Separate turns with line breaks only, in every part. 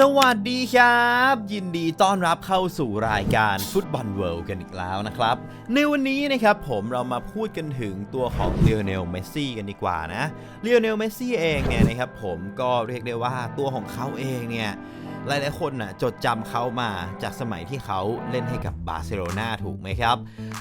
สวัสดีครับ ยินดีต้อนรับเข้าสู่รายการฟุตบอลเวิลด์กันอีกแล้วนะครับ ในวันนี้นะครับผมเรามาพูดกันถึงตัวของเลโอเนลเมสซี่กันดีกว่านะเลโอเนลเมสซี่เองเนี่ยนะครับผมก็เรียกได้ว่าตัวของเขาเองเนี่ย หลายๆคนน่ะจดจำเขามาจากสมัยที่เขาเล่นให้กับบาร์เซโลนาถูกไหมครับ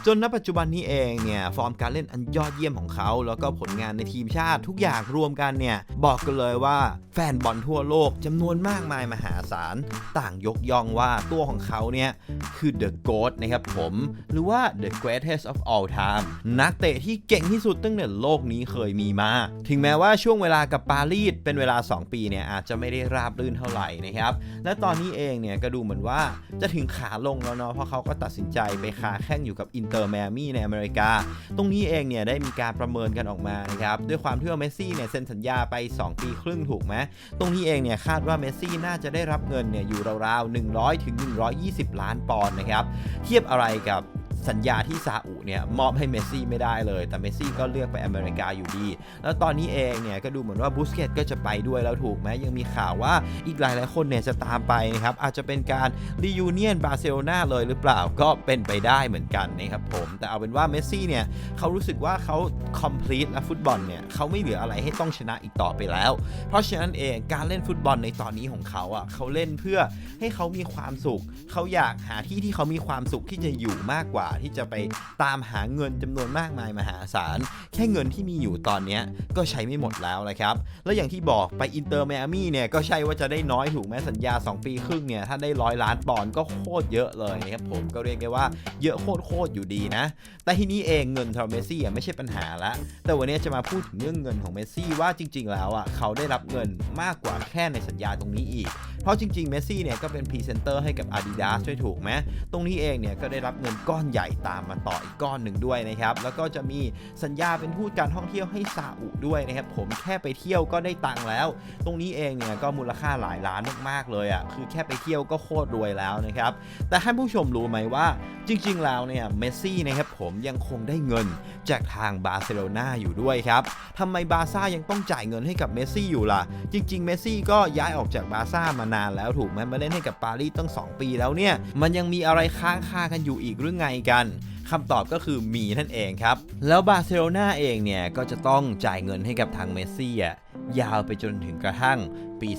จนณปัจจุบันนี้เองเนี่ยฟอร์มการเล่นอันยอดเยี่ยมของเขา แล้วก็ผลงานในทีมชาติทุกอย่างรวมกันเนี่ยบอกกันเลยว่าแฟนบอลทั่วโลกจำนวนมากมายมหาศาล ต่างยกย่องว่าตัวของเขาเนี่ยคือ The GOAT นะครับผม หรือว่า The Greatest of All Time นักเตะที่เก่งที่สุดตั้งแต่โลกนี้เคยมีมา ถึงแม้ว่าช่วงเวลากับปารีสเป็นเวลา 2 ปีเนี่ยอาจจะไม่ได้ราบรื่นเท่าไหร่นะครับและตอนนี้เองเนี่ยก็ดูเหมือนว่าจะถึงขาลงแล้วเนาะเพราะเขาก็ตัดสินใจไปคาแข้งอยู่กับอินเตอร์แมมี่ในอเมริกา ตรงนี้เองเนี่ยได้มีการประเมินกันออกมานะครับด้วยความที่ว่าเมสซี่เนี่ยเซ็นสัญญาไป 2 ปีครึ่งถูกไหมตรงนี้เองเนี่ยคาดว่าเมสซี่น่าจะได้รับเงินเนี่ยอยู่ราวๆ100ถึง120 ล้านปอนด์นะครับเทียบอะไรกับ สัญญาที่ซาอุเนี่ยมอบให้เมสซี่ไม่ได้เลย แต่เมสซี่ก็เลือกไปอเมริกาอยู่ดี แล้วตอนนี้เองเนี่ยก็ดูเหมือนว่าบูสเกตก็จะไปด้วยแล้วถูกไหมยังมีข่าวว่าอีกหลายหลายคนเนี่ยจะตามไปนะครับอาจจะเป็นการรียูเนียนบาร์เซโลนาเลยหรือเปล่าก็เป็นไปได้เหมือนกันนะครับผมแต่เอาเป็นว่าเมสซี่เนี่ยเขารู้สึกว่าเขาคอมพลีทและฟุตบอลเนี่ยเขาไม่เหลืออะไรให้ต้องชนะอีกต่อไปแล้ว เพราะฉะนั้นเองการเล่นฟุตบอลในตอนนี้ของเขาอะเขาเล่นเพื่อให้เขามีความสุข เขาอยากหาที่ที่เขามีความสุขที่จะอยู่มากกว่าที่จะไปตามหาเงินจำนวนมากมายมหาศาล แค่เงินที่มีอยู่ตอนนี้ก็ใช้ไม่หมดแล้วละครับ แล้วอย่างที่บอกไปอินเตอร์ i มอามี่เนี่ยก็ใช่ว่าจะได้น้อยถูกไหมสัญญา 2 ปีครึ่งเนี่ยถ้าได้ร้อยล้านปอนด์ก็โคตรเยอะเลยนะครับผมก็เรียกได้ว่าเยอะโคตรโคตรอยู่ดีนะ แต่ทีนี้เองเงินทอเมซี่ไม่ใช่ปัญหาละ แต่วันนี้จะมาพูดถึงเรื่องเงินของเมซี่ว่าจริง ๆ แล้วอะเขาได้รับเงินมากกว่าแค่ในสัญญาตรงนี้อีก เพราะจริงๆเมสซี่เนี่ยก็เป็นพรีเซนเตอร์ให้กับ Adidas ด้วยถูกไหมตรงนี้เองเนี่ยก็ได้รับเงินก้อนใหญ่ตามมาต่ออีกก้อนหนึ่งด้วยนะครับแล้วก็จะมีสัญญาเป็นทูตการท่องเที่ยวให้ซาอุด้วยนะครับผมแค่ไปเที่ยวก็ได้ตังค์แล้ว ตรงนี้เองเนี่ยก็มูลค่าหลายล้านมากๆเลยอะคือแค่ไปเที่ยวก็โคตรรวยแล้วนะครับแต่ท่านผู้ชมรู้ไหมว่าจริง ๆ แล้วเนี่ยเมสซี่นะครับผมยังคงได้เงินจากทางบาร์เซโลนาอยู่ด้วยครับทำไมบาร์ซ่ายังต้องจ่ายเงินให้กับเมสซี่อยู่ล่ะ จริง ๆ เมสซี่ก็ย้ายออกจากบาร์ซ่ามานานแล้วถูกไหมมาเล่นให้กับปารีสตั้ง 2 ปีแล้วเนี่ย มันยังมีอะไรค้างคากันอยู่อีกหรือไงกันคำตอบก็คือมีนั่นเองครับ แล้วบาร์เซโลนาเองเนี่ย ก็จะต้องจ่ายเงินให้กับทางเมสซี่อะยาวไปจนถึงกระทั่งปี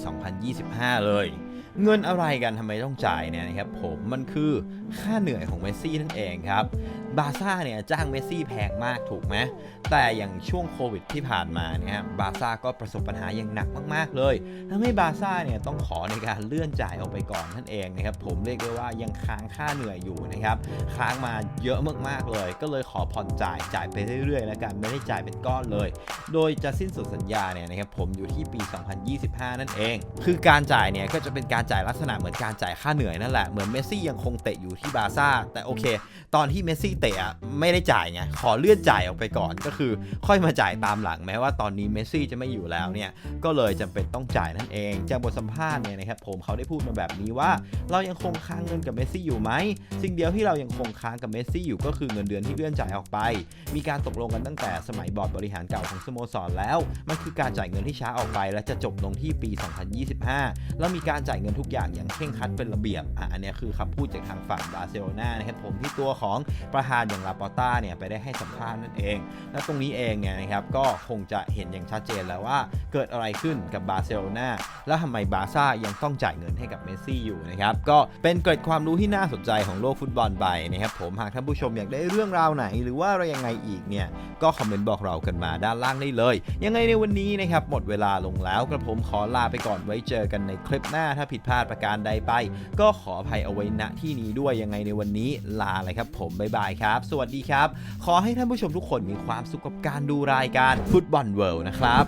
2025 เลย เงินอะไรกันทำไมต้องจ่ายเนี่ยนะครับผมมันคือค่าเหนื่อยของเมสซี่นั่นเองครับบาซ่าเนี่ยจ้างเมสซี่แพงมากถูกไหมแต่อย่างช่วงโควิดที่ผ่านมาเนี่ยบาซ่าก็ประสบปัญหาอย่างหนักมากๆเลยทำให้บาซ่าเนี่ยต้องขอในการเลื่อนจ่ายออกไปก่อนนั่นเองนะครับผมเรียกได้ว่ายังค้างค่าเหนื่อยอยู่นะครับค้างมาเยอะมากๆเลย ก็เลยขอผ่อนจ่ายจ่ายไปเรื่อยๆแล้วกันไม่ได้จ่ายเป็นก้อนเลย โดยจะสิ้นสุดสัญญาเนี่ยนะครับผมอยู่ที่ปี 2025 นั่นเอง คือการจ่ายเนี่ยก็จะเป็นการจ่ายลักษณะเหมือนการจ่ายค่าเหนื่อยนั่นแหละเหมือนเมสซี่ยังคงเตะอยู่ที่บาร์ซ่าแต่โอเค ตอนที่เมสซี่เตะไม่ได้จ่ายไงขอเลื่อนจ่ายออกไปก่อนก็คือ ค่อยมาจ่ายตามหลังแม้ว่าตอนนี้เมสซี่จะไม่อยู่แล้วเนี่ยก็เลยจำเป็นต้องจ่ายนั่นเอง จากบทสัมภาษณ์เนี่ยนะครับผมเขาได้พูดมาแบบนี้ว่า เรายังคงค้างเงินกับเมสซี่อยู่ไหมสิ่งเดียวที่เรายังคงค้างกับเมสซี่อยู่ก็คือเงินเดือนที่เลื่อนจ่ายออกไป มีการตกลงกันตั้งแต่สมัยบอร์ดบริหารเก่าของสโมสรแล้วมันคือการจ่ายเงินที่ช้าออกไป และจะจบลงที่ปี 2025 แล้วมีการจ่ายเงินทุกอย่างอย่างเคร่งครัดเป็นระเบียบอะอันนี้คือคำพูดจากทางฝั่งบาร์เซโลนานะครับผมที่ตัวของประธานอย่างลาปอต้าเนี่ยไปได้ให้สัมภาษณ์นั่นเอง และตรงนี้เองเนี่ยนะครับก็คงจะเห็นอย่างชัดเจนแล้วว่าเกิดอะไรขึ้นกับบาร์เซโลนาแล้วทำไมบาร์ซ่ายังต้องจ่ายเงินให้กับเมสซี่อยู่นะครับก็เป็นเกร็ดความรู้ที่น่าสนใจของโลกฟุตบอลไปนะครับผมหากท่านผู้ชมอยากได้เรื่องราวไหน หรือว่าอะไรยังไงอีกเนี่ยก็คอมเมนต์บอกเรากันมาด้านล่างได้เลย ยังไงในวันนี้นะครับหมดเวลาลงแล้วกระผมขอลาไปก่อนไว้เจอกันในคลิปหน้าถ้าผิดพลาดประการใดไป ก็ขออภัยเอาไว้ณที่นี้ด้วยยังไงในวันนี้ลาเลยครับผมบ๊ายบายครับ สวัสดีครับ ขอให้ท่านผู้ชมทุกคนมีความสุขกับการดูรายการฟุตบอลเวิลด์นะครับ